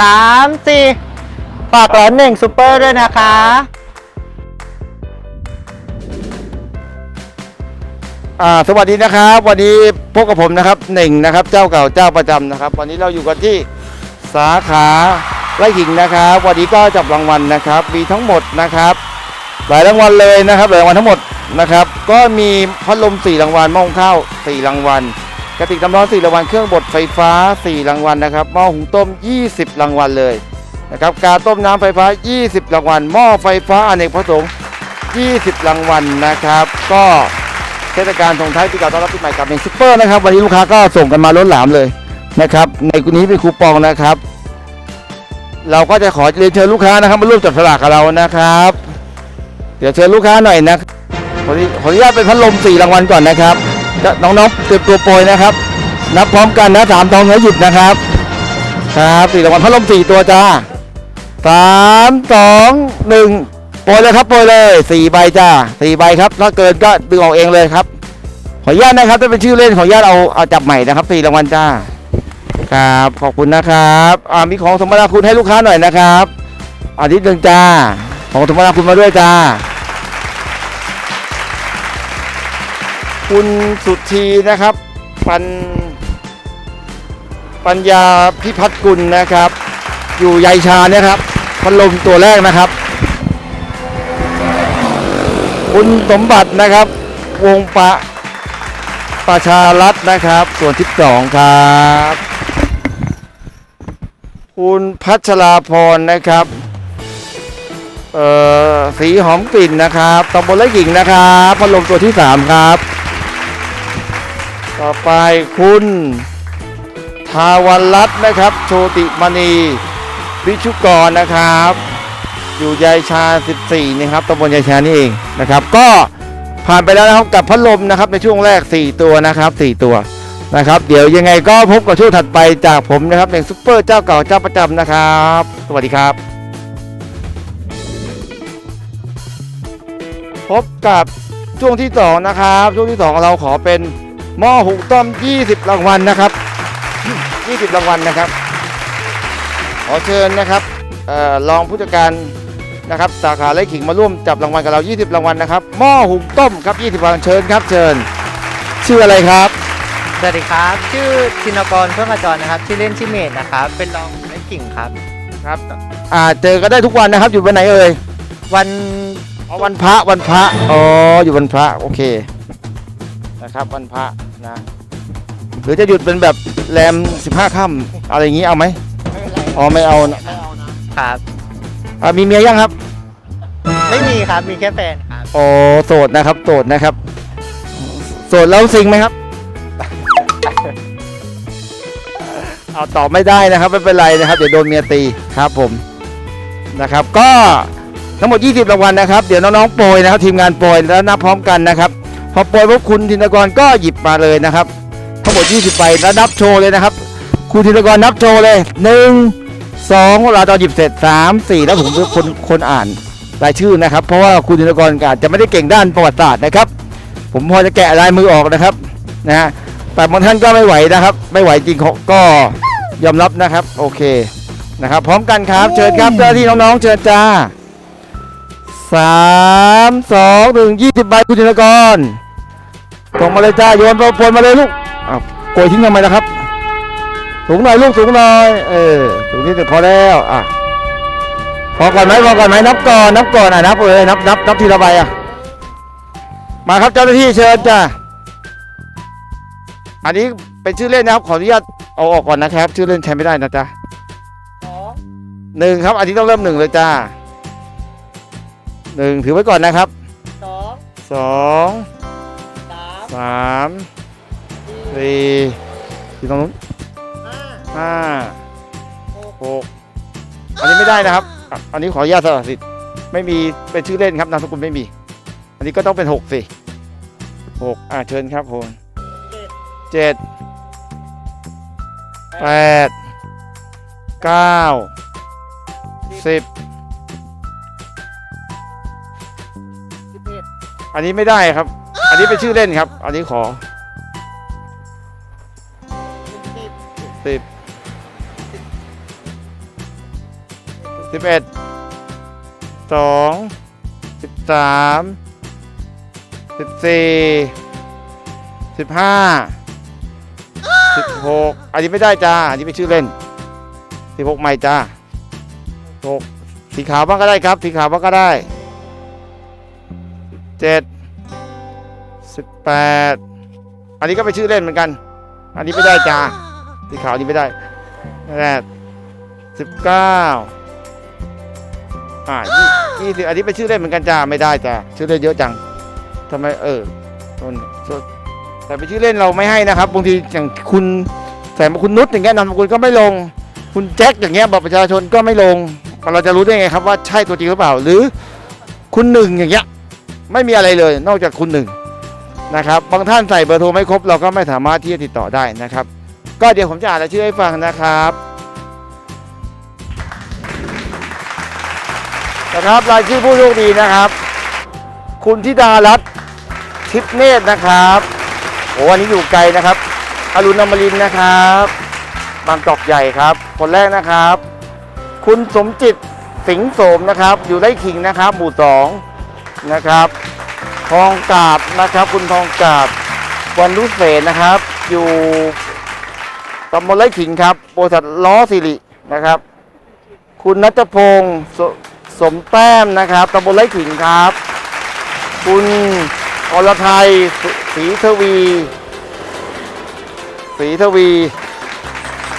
สามสี่ฝากร้อนหนึ่งซูเปอร์ด้วยนะคะอ่าสวัสดีนะครับ วันนี้พบกับผมนะครับหนึ่งนะครับ เจ้าเก่าเจ้าประจำนะครับ วันนี้เราอยู่กันที่สาขาไร่ขิงนะครับ วันนี้ก็จับรางวัลนะครับ มีทั้งหมดนะครับ หลายรางวัลเลยนะครับหลายรางวัลทั้งหมดนะครับ ก็มีพัดลม4รางวัลหม้อหุงข้าว4รางวัล กระติกน้ำร้อน4รางวัลเครื่องบดไฟฟ้า 4 รางวัลนะครับหม้อหุงต้ม 20 รางวัลเลยนะครับกาต้มน้ำไฟฟ้า 20 รางวัลหม้อไฟฟ้าอเนกประสงค์ 20 รางวัลนะครับ ก็เทศกาลส่งท้ายปีเก่าต้อนรับปีใหม่กับเมนซุปเปอร์นะครับ วันนี้ลูกค้าก็ส่งกันมาล้นหลามเลยนะครับ ในกรณีเป็นคูปองนะครับ เราก็จะขอเรียนเชิญลูกค้านะครับมาร่วมจับสลากกับเรานะครับ เดี๋ยวเชิญลูกค้าหน่อยนะขออนุขออนุญาตเป็นพัดลม 4 รางวัลก่อนนะครับ จะน้องๆเตรียมตัวโปรยนะครับ นับพร้อมกันนะสามทองแล้วหยุดนะครับ ครับสี่รางวัลพัดลมสี่ตัวจ้าสามสองหนึ่งโปรยเลยครับโปรยเลยสี่ใบจ้าสี่ใบครับ ถ้าเกินก็ดึงออกเองเลยครับ ขออนุญาตนะครับถ้าเป็นชื่อเล่นขออนุญาตเอาเอาจับใหม่นะครับสี่รางวัลจ้าครับขอบคุณนะครับอ่ามีของสมนาคุณให้ลูกค้าหน่อยนะครับอาทิตย์หนึ่งจ้าของสมนาคุณมาด้วยจ้า คุณสุธีนะครับ ปัญปัญญาพิพัฒกุลนะครับ อยู่ยายชาเนี่ยครับพัดลมตัวแรกนะครับ คุณสมบัตินะครับ วงปะประชารัฐนะครับ ส่วนที่สองครับคุณพัชราพรนะครับเอ่อสีหอมกลิ่นนะครับตำบลละหญิงนะครับพัดลมตัวที่สามครับ ต่อไปคุณทาวันรัตน์นะครับ โชติมณีวิชุกรนะครับ อยู่ยายชา 14 นะครับตำบลยายชานี่เองนะครับ ก็ผ่านไปแล้วนะครับกับพัดลมนะครับในช่วงแรก 4 ตัวนะครับ 4 ตัวนะครับ เดี๋ยวยังไงก็พบกับช่วงถัดไปจากผมนะครับเป็นซุปเปอร์เจ้าเก่าเจ้าประจำนะครับ สวัสดีครับ พบกับช่วงที่สองนะครับ ช่วงที่สองเราขอเป็น หม้อหุงต้ม 20 รางวัลนะครับ 20 รางวัลนะครับ ขอเชิญนะครับเอ่อรองผู้จัดการนะครับสาขาไร่ขิงมาร่วมจับรางวัลกับเรา 20 รางวัลนะครับหม้อหุงต้มครับ 20รางวัลเชิญครับเชิญ ชื่ออะไรครับ สวัสดีครับ ชื่อธินกรเพื่องกระจรนะครับ ชื่อเล่นชื่อเมธนะครับ เป็นรองไอ้กิ่งครับ ครับอ่าเจอกันได้ทุกวันนะครับอยู่วันไหนเอ่ยวัน อ๋อวันพระวันพระอ๋ออยู่วันพระโอเค นะครับวันพระนะหรือจะหยุดเป็นแบบแรม 15ค่ำอะไรอย่างนี้เอาไหมอ๋อไม่เอานะครับอ่ามีเมียยังครับไม่มีครับมีแค่แฟนครับอ๋อโสดนะครับโสดนะครับโสดแล้วซิงไหมครับเอาตอบไม่ได้นะครับไม่เป็นไรนะครับเดี๋ยวโดนเมียตีครับผมนะครับ ก็ทั้งหมด 20รางวัลนะครับ เดี๋ยวน้องๆโปรยนะครับทีมงานโปรยแล้วนับพร้อมกันนะครับพ อโปรยพวกคุณธินกรก็หยิบมาเลยนะครับทั้งหมด 20ใบแล้วนับโชว์เลยนะครับ คุณธินกรนับโชว์เลย 1 2เราตอนหยิบเสร็จ 3 4 แล้วผมเป็นคนคนอ่านรายชื่อนะครับ เพราะว่าคุณธินกรอาจจะไม่ได้เก่งด้านประวัติศาสตร์นะครับ ผมพอจะแกะลายมือออกนะครับนะฮะแต่บางท่านก็ไม่ไหวนะครับ ไม่ไหวจริงก็ยอมรับนะครับ โอเคนะครับ พร้อมกันครับ เชิญครับเจ้าหน้าที่น้องๆเชิญจ้าสามสองหนึ่งยี่สิบใบคุณธินกร ส่งมาเลยจ้าโยนโปรยมาเลยลูกอ้าวโกยทิ้งทำไมล่ะครับ สูงหน่อยลูกสูงหน่อยเออสูงที่สุดพอแล้วอะพอก่อนไหมพอก่อนไหมนับก่อนนับก่อนอะนับเลยนับนับนับทีละใบอะมาครับเจ้าหน้าที่เชิญจ้าอันนี้เป็นชื่อเล่นนะครับขออนุญาตเอาออกก่อนนะครับ ชื่อเล่นใช้ไม่ได้นะจ๊ะสองหนึ่งครับ อันนี้ต้องเริ่มหนึ่งเลยจ้าหนึ่งถือไว้ก่อนนะครับสองสอง สามสามสี่สี่ที่ตรงนู้นห้าห้าหกหกอันนี้ไม่ได้นะครับอะอันนี้ขออนุญาตสละสิทธิ์ไม่มีเป็นชื่อเล่นครับนามสกุลไม่มี อันนี้ก็ต้องเป็นหกสิหกอ่าเชิญครับผมเจ็ดเจ็ดแปดเก้าสิบสิบเอ็ดอันนี้ไม่ได้ครับ อันนี้เป็นชื่อเล่นครับ อันนี้ขอสิบสิบเอ็ดสองสิบสามสิบสี่สิบห้าสิบหกอันนี้ไม่ได้จ้า อันนี้เป็นชื่อเล่นสิบหกใหม่จ้าหกสีขาวบ้างก็ได้ครับ สีขาวบ้างก็ได้เจ็ด แปดอันนี้ก็เป็นชื่อเล่นเหมือนกัน อันนี้ไม่ได้จ้าสีขาวนี้ไม่ได้แปดสิบเก้าอ่ายี่ยี่สิบอันนี้เป็นชื่อเล่นเหมือนกันจ้าไม่ได้จ้าชื่อเล่นเยอะจังทำไมเออต้นแต่เป็นชื่อเล่นเราไม่ให้นะครับบางทีอย่างคุณแต่มาคุณนุชอย่างเงี้ยนามสกุลก็ไม่ลง คุณแจ็คอย่างเงี้ยบัตรประชาชนก็ไม่ลงเราจะรู้ได้ไงครับว่าใช่ตัวจริงหรือเปล่า หรือคุณหนึ่งอย่างเงี้ยไม่มีอะไรเลย นอกจากคุณหนึ่ง นะครับบางท่านใส่เบอร์โทรไม่ครบเราก็ไม่สามารถที่จะติดต่อได้นะครับ ก็เดี๋ยวผมจะอ่านรายชื่อให้ฟังนะครับนะครับรายชื่อผู้โชคดีนะครับ คุณธิดารัตน์ทิพเนตรนะครับโอ้วันนี้อยู่ไกลนะครับอรุณอมรินนะครับ บางกอกใหญ่ครับ คนแรกนะครับ คุณสมจิตสิงห์โสมนะครับ อยู่ไร่ขิงนะครับ หมู่สองนะครับ ทองกาบนะครับ คุณทองกาบวันรุเสนนะครับ อยู่ตำบลไร่ขิงครับบริษัทล้อสิรินะครับ คุณนัทพงศ์สสมแต้มนะครับตำบลไร่ขิงครับ คุณอรไทยศศรีทวีศรีทวี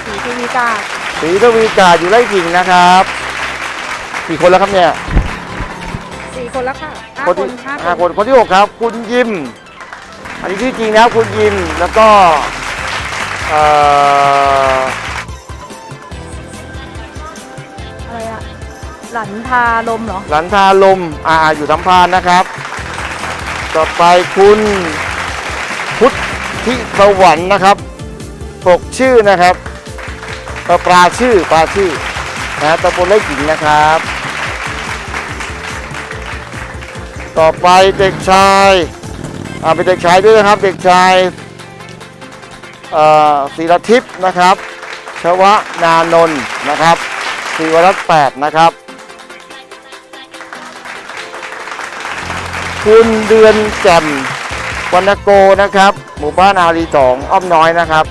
สีทีวีกาศรีทวีกาดอยู่ไร่ขิงนะครับกี่คนแล้วครับเนี่ย สี่คนแล้วค่ะห้าคนคนที่ห้าห้าคคนนคนที่หกครับ คุณยิม อันนี้ชื่อจริงนะครับคุณยิมแล้วก็เอ่ออะไรอะหลันทาลมเหรอ หลันทาลมอ่าอยู่สัมพานนะครับ ต่อไปคุณพุทธิสวรรค์นะครับปกชื่อนะครับเอ่อปลาชื่อปลาชื่อนะตำบลไร่ขิงนะครับ ต่อไปเด็กชายอ่าเป็นเด็กชายด้วยนะครับ เด็กชายศิรทิพย์นะครับ ชวนานนท์นะครับศิวรัตน์แปดนะครับ คุณเดือนแจ่มวรรณโกนะครับ หมู่บ้านอารีสองอ้อมน้อยนะครับ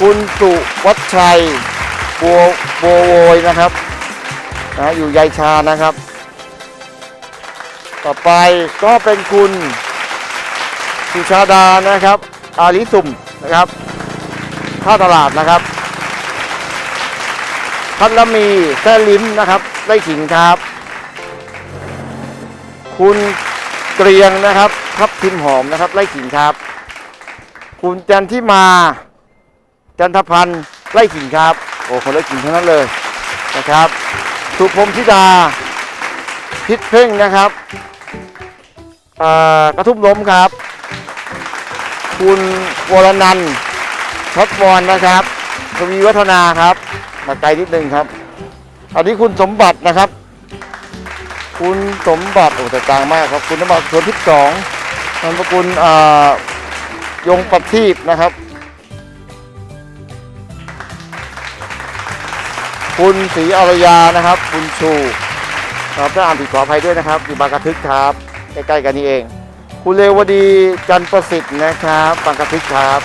คุณสุวัชชัยบัวบัวโวยนะครับนะอยู่ยายชานะครับ ต่อไปก็เป็นคุณสุชาดานะครับ อาริสุ่มนะครับท่าตลาดนะครับพัลมีแท้ลิ้มนะครับ ได้ขิงครับ คุณเกรียงนะครับทับทิมหอมนะครับไล่ขิงครับ คุณจันทิมา จันทพันธ์ไล่ขิงครับ โอ้คนไล่ขิงทั้งนั้นเลยนะครับสุพรมธิดาพิษเพ่งนะครับ กระทุ่มล้มครับ คุณวรนันท์ทัพวรนะครับทวีวัฒนาครับมาไกลนิดนึงครับ อันนี้คุณสมบัตินะครับ คุณสมบัติโอ้แต่ต่างมากครับ คุณสมบัติสวนทิพย์สองนามสกุลอ่ายงประทีปนะครับ คุณศรีอารยานะครับ คุณชู ครับถ้าอ่านผิดขออภัยด้วยนะครับอยู่บางกระทึกครับใกล้ๆกันนี่เอง คุณเลวดีจันประสิทธิ์นะครับบางกระทึกครับ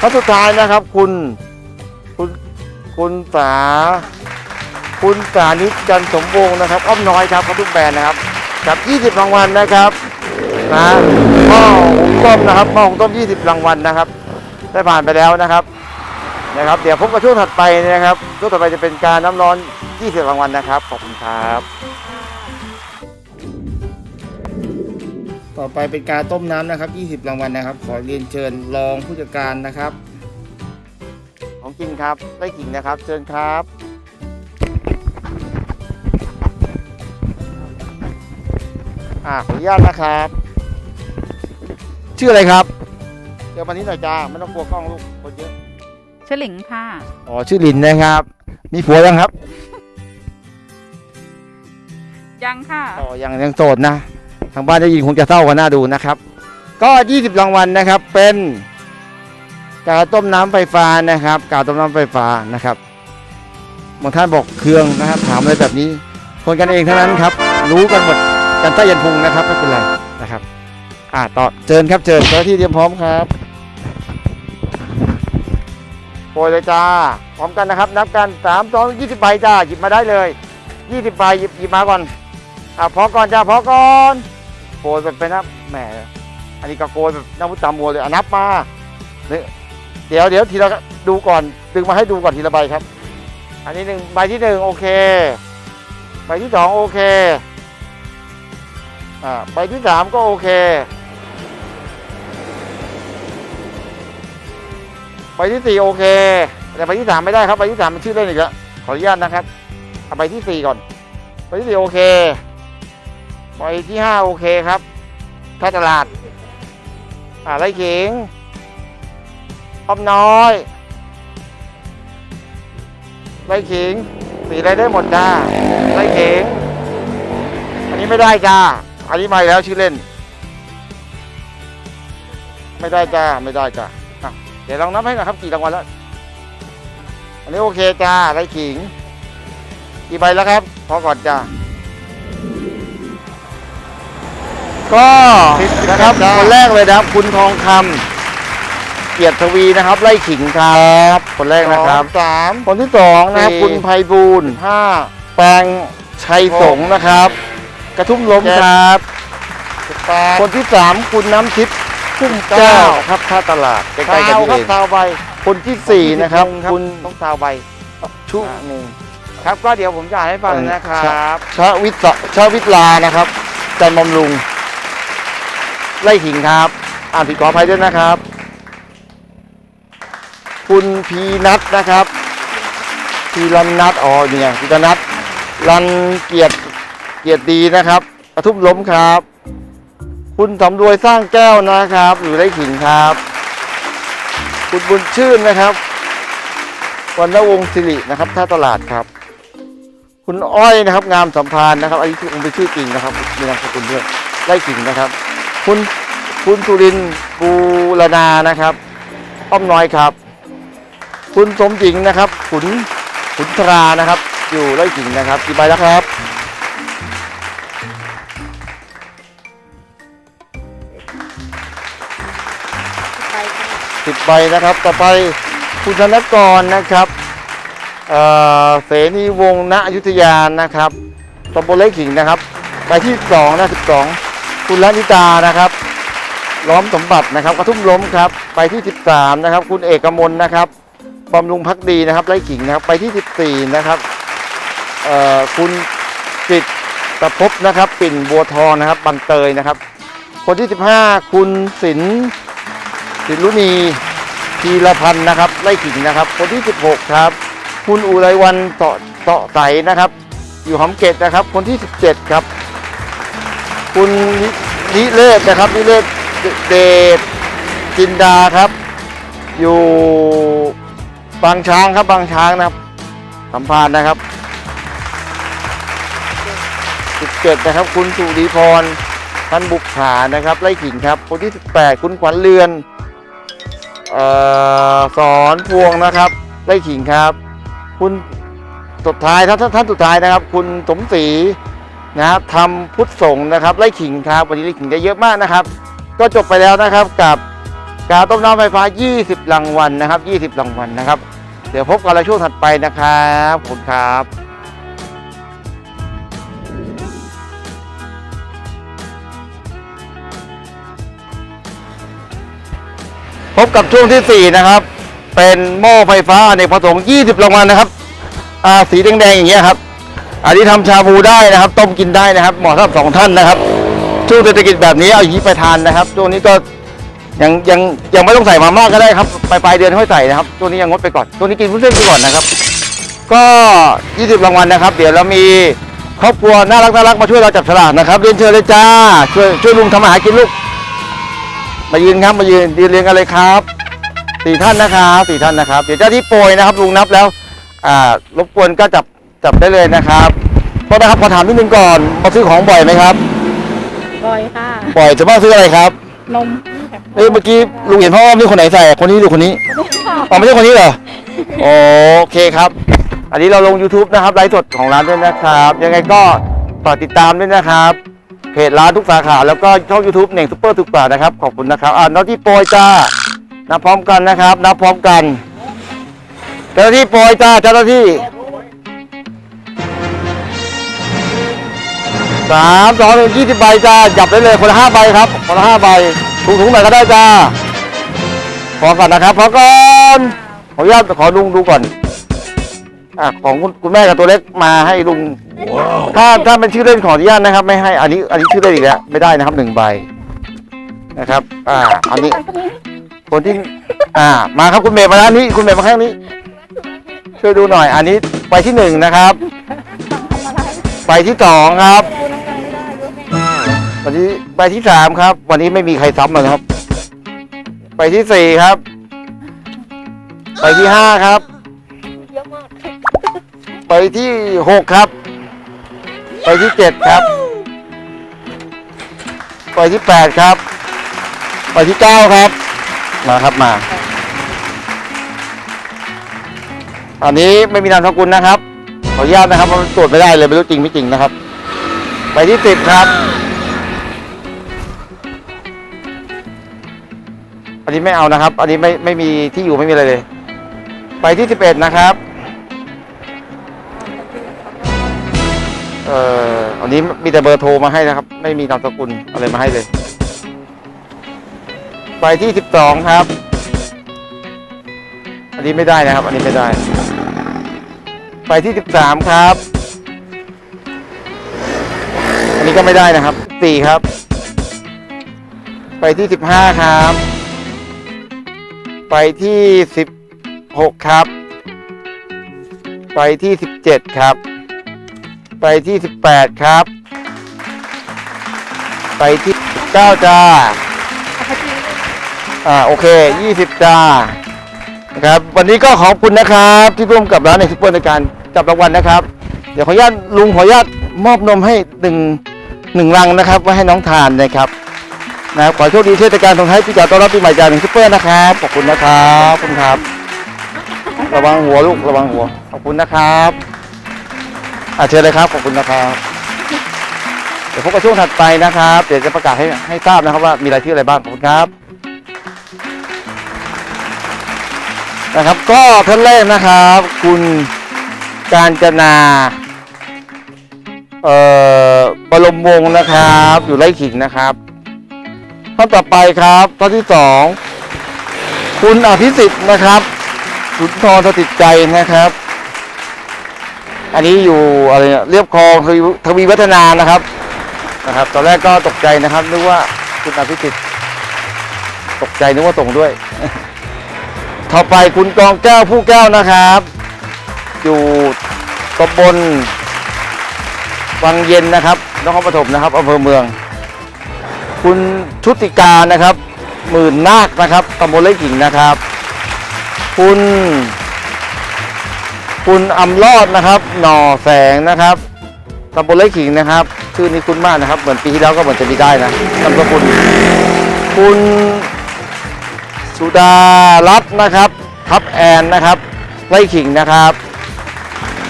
ท่านสุดท้ายนะครับ คุณคุณคุณสาคุณสานิจันสมวงศ์นะครับอ้อมน้อยครับเขาทุกแบรนด์นะครับกับ20รางวัลนะครับนะหม้อหุงต้มนะครับหม้อหุงต้ม 20 รางวัลนะครับ ได้ผ่านไปแล้วนะครับ นะครับ เดี๋ยวพบกับช่วงถัดไปนะครับ ช่วงต่อไปจะเป็นการน้ำร้อน20รางวัลนะครับ ขอบคุณครับ ต่อไปเป็นการต้มน้ำนะครับ 20 รางวัลนะครับ ขอเรียนเชิญรองผู้จัดการนะครับ ของกินครับ ได้กินนะครับ เชิญครับ อ่าขออนุญาตนะครับ ชื่ออะไรครับ เดี๋ยวมานี้หน่อยจ้า ไม่ต้องกลัวกล้องลูก คนเยอะ ฉลิงค่ะ อ๋อชื่อลินนะครับ มีผัวยังครับ ยังค่ะอ๋อยังยังโสดนะ ทางบ้านได้ยินคงจะเศร้ากันหน้าดูนะครับ ก็ 20รางวัลนะครับเป็นกาต้มน้ำไฟฟ้านะครับกาต้มน้ำไฟฟ้านะครับบางท่านบอกเครื่องนะครับถามอะไรแบบนี้ คนกันเองเท่านั้นครับ รู้กันหมดกันใต้ยันพุงนะครับไม่เป็นไรนะครับ อ่าต่อเชิญครับเชิญเจ้าหน้าที่เตรียมพร้อมครับ โปรยเลยจ้า พร้อมกันนะครับ นับกันสามสองยี่สิบใบจ้า หยิบมาได้เลยยี่สิบใบหยิบหยิบมาก่อนอ่าพอก่อนจ้าพอก่อนโปรยแบบไปนับแหมอันนี้ก็โกยแบบนับพุทธามัวเลยอะนับมาเนี่ยเดี๋ยวเดี๋ยวทีละดูก่อนดึงมาให้ดูก่อนทีละใบครับ อันนี้หนึ่งใบที่หนึ่งโอเค ใบที่สองโอเคอ่าใบที่สามก็โอเค ใบที่สี่โอเค แต่ใบที่สามไม่ได้ครับใบที่สามมันชื่อเล่นอีกแล้วขออนุญาตนะครับเอาใบที่สี่ก่อนใบที่สี่โอเคใบที่ห้าโอเคครับท่าตลาดอ่าไรเข็งออมน้อยไรขิง สีอะไรได้หมดจ้าไรเข็งอันนี้ไม่ได้จ้า อันนี้ไม่แล้วชื่อเล่น ไม่ได้จ้า ไม่ได้จ้า เดี๋ยวลองนับให้หน่อยครับกี่รางวัลแล้ว อันนี้โอเคจ้าไรขิง กี่ใบแล้วครับ พอก่อนจ้าก็นะครับคนแรกเลยนะครับ คุณทองคำเกียรติทวีนะครับ ไล่ขิงครับ คนแรกนะครับสามคนที่สองนะครับสี่ คุณไพบูลย์ห้า แปลงชัยสงฆ์นะครับ กระทุ่มล้มเจ็ดครับ สิบแปดคนที่สามคุณน้ำทิพย์ พุ่มเจ้าครับท่าตลาดใกล้ๆกันซาวนี่ครัเอบงซาวใบคนที่สี่นะครับคุณต้องซาวใบชุอ่าหนึ่งครับก็เดี๋ยวผมจะอ่านให้ฟังนะครับชาวิทย์ชาวิทลานะครับจันบำรุง ไล่ขิงครับ อ่านผิดขออภัยด้วยนะครับ คุณพีนัทนะครับพีรันนัทอ๋อนี่ไงพีรันนัทรันเกียรติเกียรติดีนะครับกระทุบล้มครับ คุณสำรวยสร้างแก้วนะครับ อยู่ไร่ขิงครับ คุณบุญชื่นนะครับวันนวงศ์สิรินะครับท่าตลาดครับ คุณอ้อยนะครับ งามสัมพันธ์นะครับอันนี้คือองค์เป็นชื่อจริงนะครับมีนามสกุลด้วยไร่ขิงนะครับ คุณคุณสุรินบูรณานะครับ อ้อมน้อยครับ คุณสมหญิงนะครับขุนขุนตรานะครับ อยู่ไร่ขิงนะครับกี่ใบแล้วครับ ใบนะครับ ต่อไปคุณธนกรนะครับเเสนีวงศ์ณอยุธยานะครับตำบลไร่ขิงนะครับ ใบที่สองนะสิบสองคุณละนิตานะครับ ล้อมสมบัตินะครับกระทุ่มล้มครับไปที่13นะครับ คุณเอกมลนะครับบำรุงพักดีนะครับไร่ขิงนะครับไปที่14นะครับคุณจิตตะพบนะครับ ปิ่นบัวทองนะครับ บังเตยนะครับ คนที่ 15 คุณศิลป์ศิลุณี พีรพันธ์นะครับไร่ขิงนะครับ คนที่ 16 ครับ คุณอุไรวันเตาะเตาะใสนะครับ อยู่หอมเกตนะครับ คนที่ 17 ครับ คุณนิเลศนะครับนิเลศเดชจินดาครับ อยู่บางช้างครับบางช้างนะครับ สัมพันธ์นะครับ 17 นะครับ คุณสุริพรพันบุกขานะครับไล่ขิงครับ คนที่ 18 คุณขวัญเรือน สอนพวงนะครับไล่ขิงครับ คุณสุดท้ายท่านท่านสุดท้ายนะครับ คุณสมศรีนะครับทำพุทธสงฆ์นะครับไล่ขิงครับวันนี้ไล่ขิงได้เยอะมากนะครับ ก็จบไปแล้วนะครับกับการต้มน้ำไฟฟ้า 20 รางวัลนะครับ 20 รางวัลนะครับ เดี๋ยวพบกันในช่วงถัดไปนะครับขอบคุณครับ พบกับช่วงที่ 4 นะครับ เป็นหม้อไฟฟ้าอเนกประสงค์20รางวัลนะครับอาสีแดงๆอย่างเงี้ยครับ อันนี้ทำชาบูได้นะครับ ต้มกินได้นะครับ เหมาะสำหรับสองท่านนะครับ ช่วงเศรษฐกิจแบบนี้เอาอย่างนี้ไปทานนะครับ ช่วงนี้ก็ยังยังยังไม่ต้องใส่มามากก็ได้ครับไปปลายเดือนค่อยใส่นะครับ ช่วงนี้ยังงดไปก่อน ช่วงนี้กินวุ้นเส้นไปก่อนนะครับ ก็ 20รางวัลนะครับ เดี๋ยวเรามีครอบครัวน่ารักน่ารักมาช่วยเราจับฉลากนะครับ เรียนเชิญเลยจ้า ช่วยช่วยลุงทำอาหารกินลูก มายืนครับมายืนยืนเรียงกันเลยครับสี่ท่านนะครับสี่ท่านนะครับ เดี๋ยวเจ้าที่โปรยนะครับลุงนับแล้วอ่ารบกวนก็จับจับได้เลยนะครับโทษนะครับขอถามนิดนึงก่อนมาซื้อของบ่อยไหมครับบ่อยค่ะบ่อยจะมาซื้ออะไรครับนมเอ้ยเมื่อกี้ลุงเห็นพ่ออ้อมนี่คนไหนใส่คนนี้หรือคนนี้อ๋อไม่ใช่คนนี้เหรอโอเคครับ อันนี้เราลง YouTube นะครับไลฟ์สดของร้านด้วยนะครับ ยังไงก็ฝากติดตามด้วยนะครับ เพจร้านทุกสาขา แล้วก็ช่อง YouTube เน่งซุปเปอร์ถูกกว่านะครับ ขอบคุณนะครับ อ่าน้าที่โปรยจ้านับพร้อมกันนะครับนับพร้อมกันเจ้าหน้าที่โปรยจ้าเจ้าหน้าที่สามสองหนึ่งยี่สิบใบจ้าจับได้เลยคนละห้าใบครับคนละห้าใบถุงถุงไหนก็ได้จ้าพอก่อนนะครับพอก่อนขออนุญาตขอลุงดูก่อน อะของคุณคุณแม่กับตัวเล็กมาให้ลุง ถ้าถ้าเป็นชื่อเล่นขออนุญาตนะครับ ไม่ให้อันนี้ อันนี้ชื่อเล่นอีกแล้วไม่ได้นะครับหนึ่งใบนะครับ อ่า อันนี้ คนที่ อ่า มาครับคุณเมย์มาด้านนี้ คุณเมย์มาข้างนี้ ช่วยดูหน่อย อันนี้ไปที่หนึ่งนะครับ ไปที่สองครับวันนี้ไปที่สามครับ วันนี้ไม่มีใครซ้ำเลยครับ ไปที่สี่ครับ ไปที่ห้าครับ ไปที่หกครับ ไปที่เจ็ดครับ ไปที่แปดครับ ไปที่เก้าครับ มาครับมาตอนนี้ไม่มีนามสกุลนะครับ ขออนุญาตนะครับเราะมันตรวจไม่ได้เลยไม่รู้จริงไม่จริงนะครับ ไปที่สิบครับ อันนี้ไม่เอานะครับ อันนี้ไม่ไม่มีที่อยู่ไม่มีอะไรเลย ไปที่สิบเอ็ดนะครับ อ่ออันนี้มีแต่เบอร์โทรมาให้นะครับ ไม่มีนามสกุลอะไรมาให้เลย ไปที่สิบสองครับ อันนี้ไม่ได้นะครับ อันนี้ไม่ได้ ไปที่สิบสามครับ อันนี้ก็ไม่ได้นะครับสี่ครับ ไปที่สิบห้าครับ ไปที่สิบหกครับ ไปที่สิบเจ็ดครับ ไปที่สิบแปดครับ ไปที่สิบเก้าจ้าอ่าโอเคยี่สิบจ้านะครับวันนี้ก็ขอบคุณนะครับที่ร่วมกับร้านในซุปเปอร์ในการจับรางวัลนะครับ เดี๋ยวขออนุญาตลุงขออนุญาตมอบนมให้หนึ่งหนึ่งลังนะครับไว้ให้น้องทานนะครับนะครับขอโชคดีเทศกาลส่งท้ายปีเก่าต้อนรับปีใหม่จากหนึ่งซุปเปอร์นะครับขอบคุณนะครับขอบคุณครับ ระวังหัวลูกระวังหัวขอบคุณนะครับ อ่าเชิญเลยครับขอบคุณนะครับ เดี๋ยวพบกับช่วงถัดไปนะครับ เดี๋ยวจะประกาศให้ให้ทราบนะครับว่ามีรายชื่ออะไรบ้างขอบคุณครับ นะครับ ก็ท่านแรกนะครับ คุณการจนาเอ่อบรมวงศ์นะครับ อยู่ไร่ขิงนะครับท่านต่อไปครับท่านที่สองคุณอภิสิทธิ์นะครับสุนทรสถิตใจนะครับ อันนี้อยู่อะไรเนี่ยเรียบคลองทวีทวีวัฒนานะครับนะครับ ตอนแรกก็ตกใจนะครับนึกว่าคุณอภิสิทธิ์ตกใจนึกว่าส่งด้วย ต่อไปคุณกองแก้วผู้แก้วนะครับ อยู่ตำบลวังเย็นนะครับนครปฐมนะครับอำเภอเมือง คุณชุติกานะครับ หมื่นนาคนะครับตำบลไร่กิ่งนะครับ คุณ คุณอำรอดนะครับ หน่อแสงนะครับตำบลไร่ขิงนะครับชื่อนี้คุ้นมากนะครับ เหมือนปีที่แล้วก็เหมือนจะมีได้นะนามสกุลคุณสุดารัตน์นะครับ ทับแอนนะครับไร่ขิงนะครับ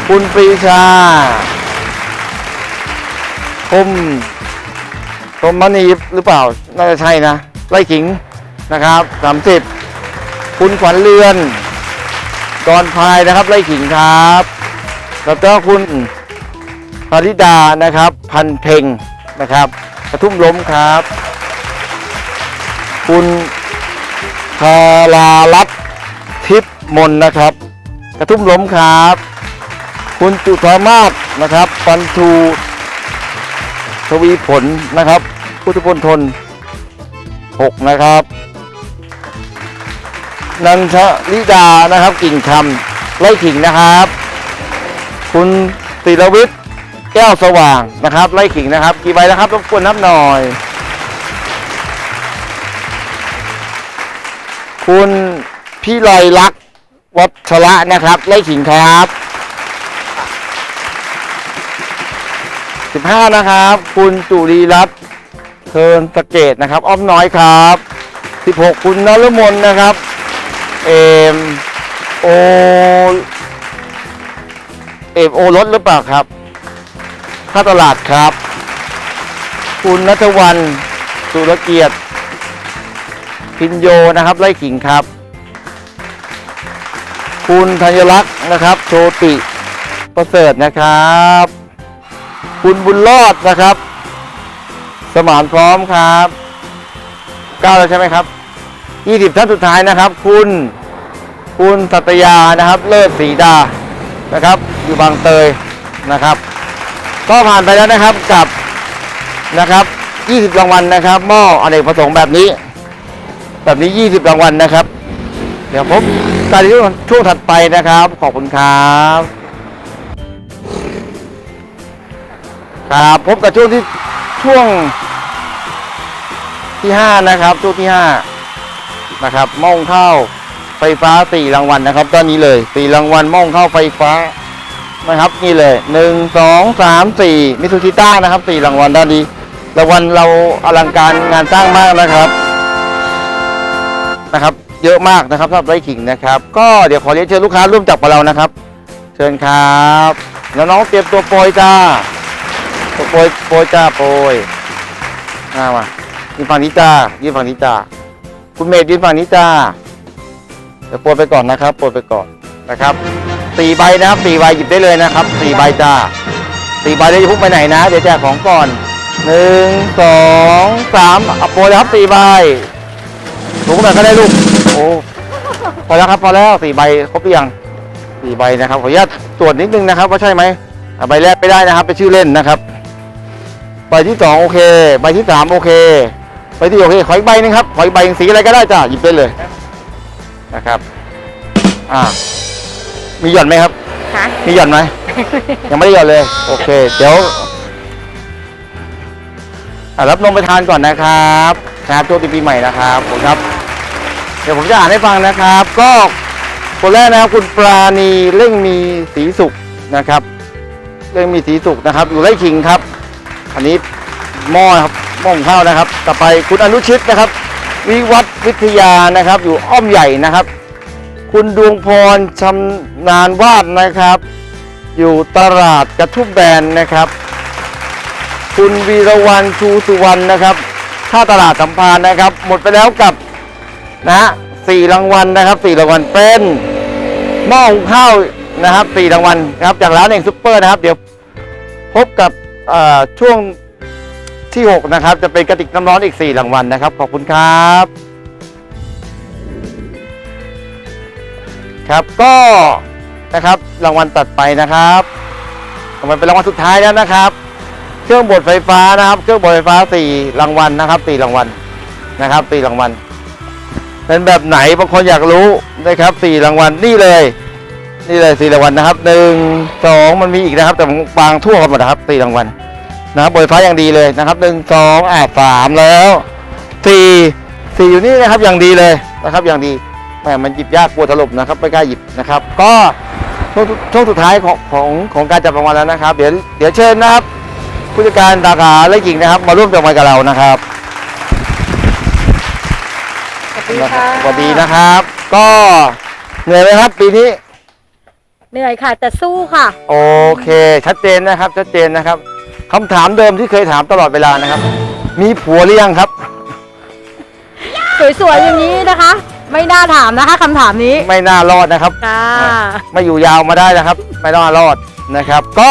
คุณปรีชาคมคมมณีหรือเปล่า น่าจะใช่นะ ไร่ขิงนะครับสามสิบคุณขวัญเรือน กรพายนะครับไร่ขิงครับแล้วก็คุณปริดานะครับ พันเพ็งนะครับกระทุ่มล้มครับ คุณคาราลัตทิพมนนะครับ กระทุ่มล้มครับ คุณจุธามาศนะครับ ปันทูทวีผลนะครับ พุทธพลทนหกนะครับ นันทลิดานะครับกิ่งคำไล่ขิงนะครับ คุณติรวิทย์แก้วสว่างนะครับไล่ขิงนะครับ กี่ใบนะครับรบกวนนับหน่อย คุณพี่ลอยลักษณ์วัชระนะครับไล่ขิงครับสิบห้านะครับ คุณจุรีรัตน์เทินสเกตนะครับ อ้อมน้อยครับสิบหกคุณนรมนนะครับ เอมโอเอฟโอรถหรือเปล่าครับท่าตลาดครับ คุณนัทวันสุรเกียรติ พินโยนะครับ ไล่ขิงครับ คุณธัญลักษณ์นะครับ โชติประเสริฐนะครับ คุณบุญรอดนะครับ สมานพร้อมครับเก้าแล้วใช่ไหมครับ ยี่สิบท่านสุดท้ายนะครับ คุณคุณสัตยานะครับ เลิศศรีดานะครับ อยู่บางเตยนะครับ ก็ผ่านไปแล้วนะครับกับนะครับ 20 รางวัลนะครับหม้ออเนกประสงค์แบบนี้ แบบนี้ 20 รางวัลนะครับ เดี๋ยวพบกันในช่วงถัดไปนะครับ ขอบคุณครับครับพบกับช่วงที่ช่วงที่ 5 นะครับช่วงที่ 5 นะครับหม้องเข้าไฟฟ้าสี่รางวัลนะครับตอนนี้เลยสี่รางวัลหม้องเข้าไฟฟ้านะครับนี่เลยหนึ่งสองสามสี่มิซูชิต้านะครับสี่รางวัลด้านนี้รางวัลเราอลังการงานสร้างมากนะครับนะครับเยอะมากนะครับสำหรับไรขิงนะครับ ก็เดี๋ยวขอเรียนเชิญลูกค้าร่วมจับกับเรานะครับ เชิญครับแล้วน้องเตรียมตัวโปรยจ้าโปรยโปรยจ้าโปรยมามายืนฝั่งนี้จ้ายืนฝั่งนี้จ้า คุณเมย์ยืนฝั่งนี้จ้าเดี๋ยวโปรยไปก่อนนะครับโปรยไปก่อนนะครับสี่ใบนะครับสี่ใบหยิบได้เลยนะครับสี่ใบจ้าสี่ใบเดี๋ยวจะพุ่งไปไหนนะ เดี๋ยวแจกของก่อนหนึ่งสองสามเอาโปรยเลยครับสี่ใบถูกแบบก็ได้ลูกโอ้พอแล้วครับพอแล้วสี่ใบครบหรือยังสี่ใบนะครับขออนุญาตตรวจนิดนึงนะครับว่าใช่ไหมใบแรกไม่ได้นะครับเป็นชื่อเล่นนะครับ ใบที่สองโอเค ใบที่สามโอเค ใบที่โอเคขออีกใบหนึงครับขออีกใบหนึ่งสีอะไรก็ได้จ้าหยิบได้เลยนะครับ อ่า มีหย่อนไหมครับ ค่ะมีหย่อนไหม ยังไม่ได้หย่อนเลย โอเค เดี๋ยวอะรับนมไปทานก่อนนะครับครับโชคดีปีใหม่นะครับผมครับ เดี๋ยวผมจะอ่านให้ฟังนะครับ ก็คนแรกนะครับคุณปราณีเร่งมีสีสุขนะครับ เร่งมีสีสุขนะครับ อยู่ไร่ขิงครับ อันนี้หม้อนะครับ หม้อหุงข้าวนะครับ ต่อไปคุณอนุชิตนะครับ วิวัฒน์วิทยานะครับ อยู่อ้อมใหญ่นะครับ คุณดวงพรชำนาญวาดนะครับ อยู่ตลาดกระทุ่มแบนนะครับ คุณวีรวันชูสุวรรณนะครับท่าตลาดสัมพันธ์นะครับ หมดไปแล้วกับนะฮะสี่รางวัลนะครับสี่รางวัลเป็นหม้อหุงข้าวนะครับสี่รางวัลครับจากร้านเองซุปเปอร์นะครับ เดี๋ยวพบกับช่วง ที่6นะครับจะเป็นกระติกน้ำร้อนอีก 4 รางวัลนะครับ ขอบคุณครับ ครับก็นะครับรางวัลตัดไปนะครับรางวัลเป็นรางวัลสุดท้ายแล้วนะครับ เครื่องบดไฟฟ้านะครับ เครื่องบดไฟฟ้าสี่รางวัลนะครับสี่รางวัลนะครับสี่รางวัลเป็นแบบไหนบางคนอยากรู้นะครับสี่รางวัลนี่เลยนี่เลยสี่รางวัลนะครับหนึ่งสองมันมีอีกนะครับแต่ผมวางทั่วกันหมดนะครับสี่รางวัล นะครับบดไฟฟ้าอย่างดีเลยนะครับหนึ่งสองอ่าสามแล้วสี่สี่อยู่นี่นะครับอย่างดีเลยนะครับอย่างดีแหมมันหยิบยากกลัวถล่มนะครับไม่กล้าหยิบนะครับ ก็ช่วงช่วงสุดท้ายของของของการจับรางวัลแล้วนะครับ เดี๋ยวเดี๋ยวเชิญนะครับ ผู้จัดการสาขาและหญิงนะครับ มาร่วมจับรางวัลกับเรานะครับสวัสดีค่ะสวัสดีนะครับ ก็เหนื่อยไหมครับ ปีนี้ เหนื่อยค่ะ แต่สู้ค่ะ โอเค ชัดเจนนะครับ ชัดเจนนะครับ คำถามเดิมที่เคยถามตลอดเวลานะครับ มีผัวหรือยังครับ สวยๆอย่างนี้นะคะ ไม่น่าถามนะคะคำถามนี้ไม่น่ารอดนะครับ ค่ะ ไม่อยู่ยาวมาได้นะครับ ไม่ต้องรอดนะครับ ก็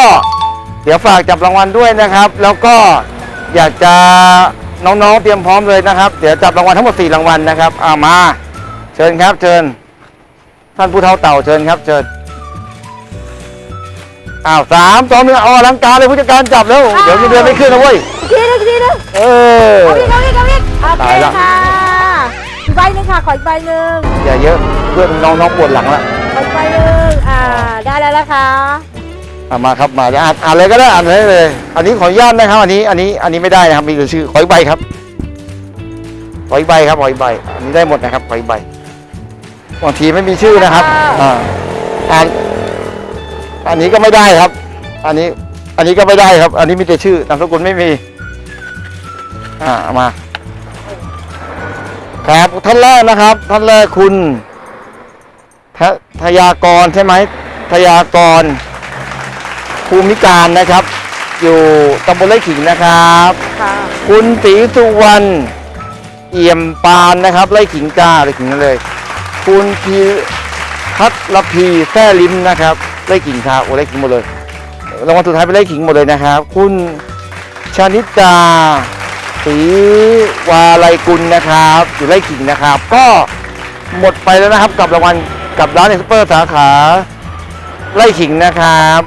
เดี๋ยวฝากจับรางวัลด้วยนะครับ แล้วก็อยากจะน้องๆเตรียมพร้อมเลยนะครับ เดี๋ยวจับรางวัลทั้งหมด4รางวัลนะครับอามา เชิญครับเชิญ ท่านผู้เฒ่าเต่าเชิญครับเชิญ อ้าวสามสองหนึ่งเอาอลังการเลยผู้จัดการจับแล้ว เดี๋ยวเงินเดือนไม่ขึ้นนะเว้ย อีกทีนึงอีกทีนึงเออ เอาอีกเอาอีกเอาอีกโอเคตายละ ค่ะอีกใบหนึงค่ะ ขออีกใบหนึ่งอย่าเยอะเพื่อนน้องๆปวดหลังละขออีกใบหนึ่งอ่า ได้แล้วนะคะอะมาครับมาจะอ่านอ่านเลยก็ได้อ่านเลยเลย อันนี้ขออนุญาตนะครับ อันนี้อันนี้อันนี้ไม่ได้นะครับมีแต่ชื่อขออีกใบครับขออีกใบครับขออีกใบ อันนี้ได้หมดนะครับขออีกใบบางทีไม่มีชื่อนะครับอ่าอ่าน อันนี้ก็ไม่ได้ครับ อันนี้ อันนี้ก็ไม่ได้ครับ อันนี้มีแต่ชื่อนามสกุลไม่มี อ่าเอามา ครับท่านแรกนะครับ ท่านแรกคุณททยากรใช่ไหมทยากร ภูมิการนะครับ อยู่ตำบลไร่ขิงนะครับ ค่ะคุณศรีสุวรรณเอี่ยมปานนะครับ ไร่ขิงจ้าไร่ขิงนั่นเลย คุณพี พัทรพีแท้ลิ้มนะครับไร่ขิงครับโอ้ไร่ขิงหมดเลยรางวัลสุดท้ายเป็นไร่ขิงหมดเลยนะครับ คุณชานิตาศรีวาลัยกุลนะครับอยู่ไร่ขิงนะครับ ก็หมดไปแล้วนะครับกับรางวัลกับร้านเอ็กซ์เปอร์สาขาไร่ขิงนะครับ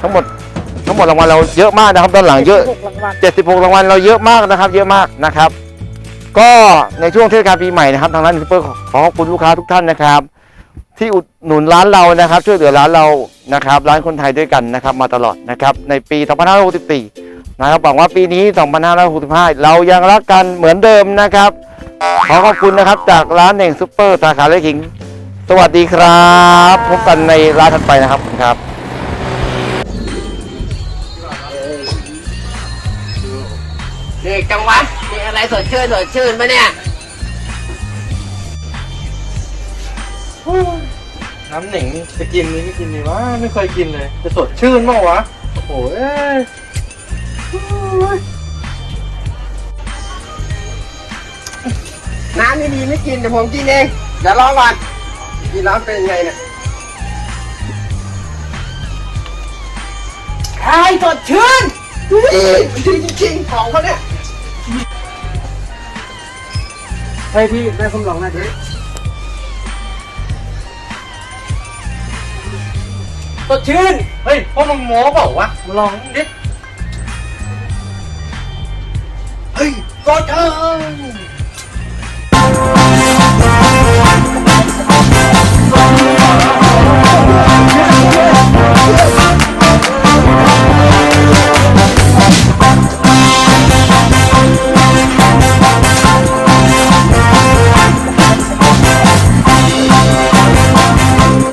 ทั้งหมดทั้งหมดรางวัลเราเยอะมากนะครับด้านหลังเยอะหกรางวัล76 รางวัลเราเยอะมากนะครับ เยอะมากนะครับ ก็ในช่วงเทศกาลปีใหม่นะครับทางร้านซูเปอร์ขอขอบคุณลูกค้าทุกท่านนะครับ ที่อุดหนุนร้านเรานะครับ ช่วยเหลือร้านเรานะครับ ร้านคนไทยด้วยกันนะครับ มาตลอดนะครับ ในปี 2564 นะครับหวังว่าปีนี้ 2565 เรายังรักกันเหมือนเดิมนะครับ ขอขอบคุณนะครับจากร้านเน่งซูเปอร์สาขาเลขิง สวัสดีครับ พบกันในร้านถัดไปนะครับขอบคุณครับเด็กจังวะมีอะไรสดชื่นสดชื่นปะเนี่ย น้ำหนิงจะกินนี้ไม่กินนี่วะไม่เคยกินเลย จะสดชื่นมั้งวะโอ้โหเอ้ยน้ำนี่ดีไม่กินเดี๋ยวผมกินเองเดี๋ยวรอก่อนกินแล้วเป็นไงเนี่ยไอ้สดชื่นจริงจริงๆของเขาเนี่ย ให้พี่ได้คำลองหน่อยดิ สดชื่น เฮ้ยพวกมึงโม้เปล่าวะมาลองดิ เฮ้ยสดชื่น